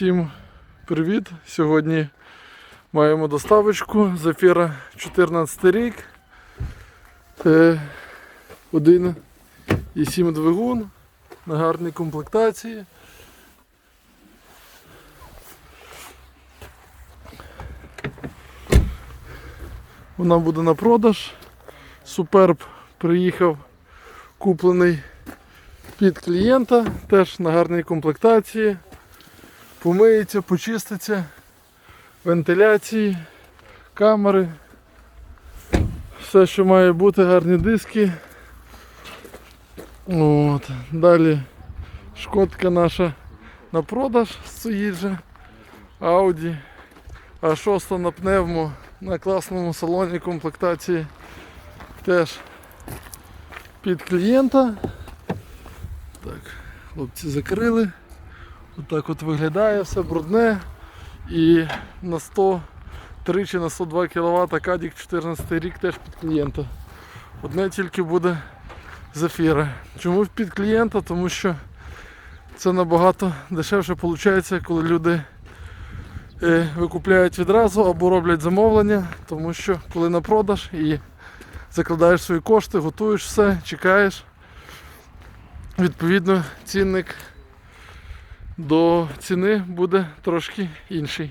Всім привіт! Сьогодні маємо доставочку Зефіра 14 рік. Е, 1,7 двигун на гарній комплектації. Вона буде на продаж. Суперб приїхав куплений під клієнта, теж на гарній комплектації. Помиється, почиститься, вентиляції, камери. Все, що має бути, гарні диски. От. Далі шкодка наша на продаж стоїть же. Audi А6 на пневмо на класному салоні комплектації. Теж під клієнта. Так, хлопці закрили. Отак от виглядає, все брудне. І на 103 чи на 102 кВт Кадік 14 рік теж під клієнта. Одне тільки буде зефіра. Чому під клієнта? Тому що це набагато дешевше виходить, коли люди е, викупляють відразу або роблять замовлення, тому що коли на продаж і закладаєш свої кошти, готуєш все, чекаєш. Відповідно, цінник до ціни буде трошки інший.